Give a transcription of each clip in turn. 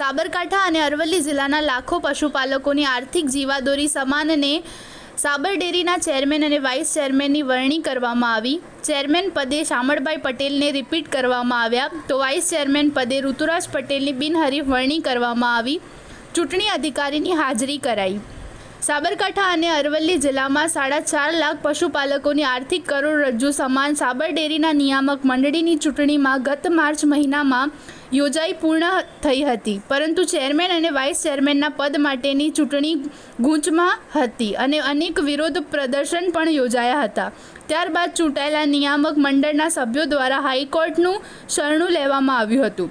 સાબરકાંઠા અને અરવલ્લી જિલ્લાના લાખો પશુપાલકોની આર્થિક જીવાદોરી સમાનને સાબર ડેરીના ચેરમેન અને વાઇસ ચેરમેનની વરણી કરવામાં આવી. ચેરમેન પદે શામળભાઈ પટેલને રિપીટ કરવામાં આવ્યા. તો વાઇસ ચેરમેન પદે ઋતુરાજ પટેલની બિનહરીફ વરણી કરવામાં આવી. ચૂંટણી અધિકારીની હાજરી કરાઈ. સાબરકાંઠા અને અરવલ્લી જિલ્લામાં સાડા ચાર લાખ પશુપાલકોની આર્થિક કરોડરજ્જુ સમાન સાબર ડેરીના નિયામક મંડળીની ચૂંટણીમાં ગત માર્ચ મહિનામાં યોજાઈ પૂર્ણ થઈ હતી. પરંતુ ચેરમેન અને વાઇસ ચેરમેનના પદ માટેની ચૂંટણી ગૂંચમાં હતી અને અનેક વિરોધ પ્રદર્શન પણ યોજાયા હતા. ત્યારબાદ ચૂંટાયેલા નિયામક મંડળના સભ્યો દ્વારા હાઈકોર્ટનું શરણું લેવામાં આવ્યું હતું.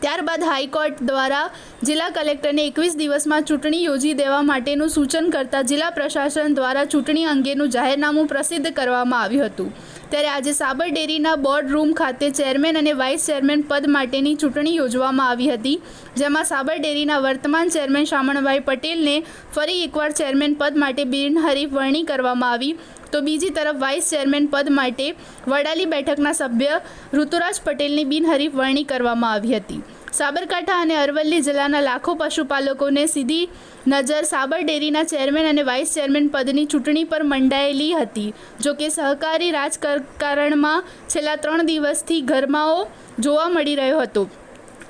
ત્યારબાદ હાઈકોર્ટ દ્વારા જિલ્લા કલેક્ટરને એકવીસ દિવસમાં ચૂંટણી યોજી દેવા માટેનું સૂચન કરતા જિલ્લા પ્રશાસન દ્વારા ચૂંટણી અંગેનું જાહેરનામું પ્રસિદ્ધ કરવામાં આવ્યું હતું. ત્યારે આજે સાબર ડેરીના બોર્ડ રૂમ ખાતે ચેરમેન અને વાઇસ ચેરમેન પદ માટેની ચૂંટણી યોજવામાં આવી હતી, જેમાં સાબર ડેરીના વર્તમાન ચેરમેન શામણભાઈ પટેલને ફરી એકવાર ચેરમેન પદ માટે બિનહરીફ વરણી કરવામાં આવી. તો બીજી તરફ વાઇસ ચેરમેન પદ માટે વડાલી બેઠકના સભ્ય ઋતુરાજ પટેલની બિનહરીફ વરણી કરવામાં આવી હતી. સાબરકાંઠા અને અરવલ્લી જિલ્લાના લાખો પશુપાલકોને સીધી નજર સાબર ડેરીના ચેરમેન અને વાઇસ ચેરમેન પદની ચૂંટણી પર મંડાયેલી હતી. જો કે સહકારી રાજકારણમાં છેલ્લા ત્રણ દિવસથી ગરમાઓ જોવા મળી રહ્યો હતો.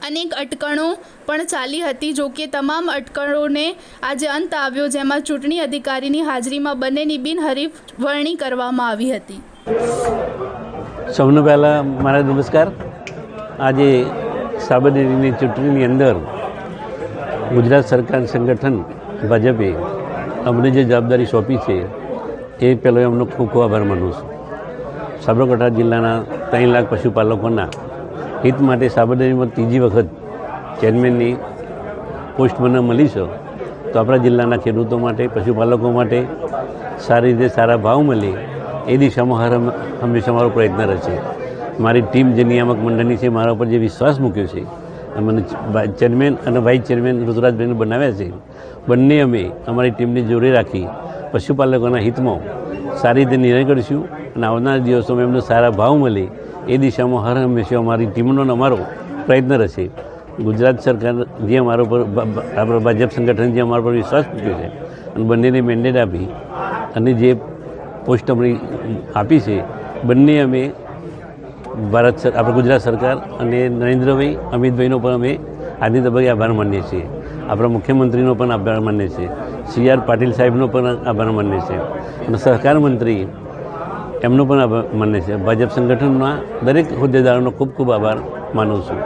અનેક અટકણો પણ ચાલી હતી. જો કે તમામ અટકણોને આજે અંત આવ્યો, જેમાં ચૂંટણી અધિકારીની હાજરીમાં બંનેની બિનહરીફ વરણી કરવામાં આવી હતી. સૌને પહેલાં મારા નમસ્કાર. આજે સાબરમતીની ચૂંટણીની અંદર ગુજરાત સરકાર સંગઠન ભાજપે અમને જે જવાબદારી સોંપી છે, એ પહેલો એમનો ખૂબ ખૂબ આભાર માનું છું. સાબરકાંઠા જિલ્લાના ત્રણ લાખ પશુપાલકોના હિત માટે સાબરડેરીમાં ત્રીજી વખત ચેરમેનની પોસ્ટ મને મળી તો આપણા જિલ્લાના ખેડૂતો માટે, પશુપાલકો માટે સારી રીતે સારા ભાવ મળે એ દિશામાં હંમેશા મારો પ્રયત્ન રહેશે. મારી ટીમ જે નિયામક મંડળની છે, મારા ઉપર જે વિશ્વાસ મૂક્યો છે મને ચેરમેન અને વાઇસ ચેરમેન ઋતુરાજભાઈને બનાવ્યા છે. બંને અમે અમારી ટીમને જોડે રાખી પશુપાલકોના હિતમાં સારી રીતે નિર્ણય કરીશું અને આવનારા દિવસોમાં એમને સારા ભાવ મળે એ દિશામાં હર હંમેશા અમારી ટીમનો અમારો પ્રયત્ન રહેશે. ગુજરાત સરકાર જે અમારા પર આપણા ભાજપ સંગઠન જે અમારા પર વિશ્વાસ મૂક્યો છે અને બંનેને મેન્ડેટ આપી અને જે પોસ્ટ અમને આપી છે, બંને અમે ભારત સર, આપણે ગુજરાત સરકાર અને નરેન્દ્રભાઈ, અમિતભાઈનો પણ અમે આજની તબક્કે આભાર માનીએ છીએ. આપણા મુખ્યમંત્રીનો પણ આભાર માનીએ છીએ. સી આર પાટીલ સાહેબનો પણ આભાર માનીએ છીએ. અને સહકાર મંત્રી એમનો પણ આભાર માનીએ છે ભાજપ સંગઠનના દરેક હોદ્દેદારોનો ખૂબ ખૂબ આભાર માનું છું.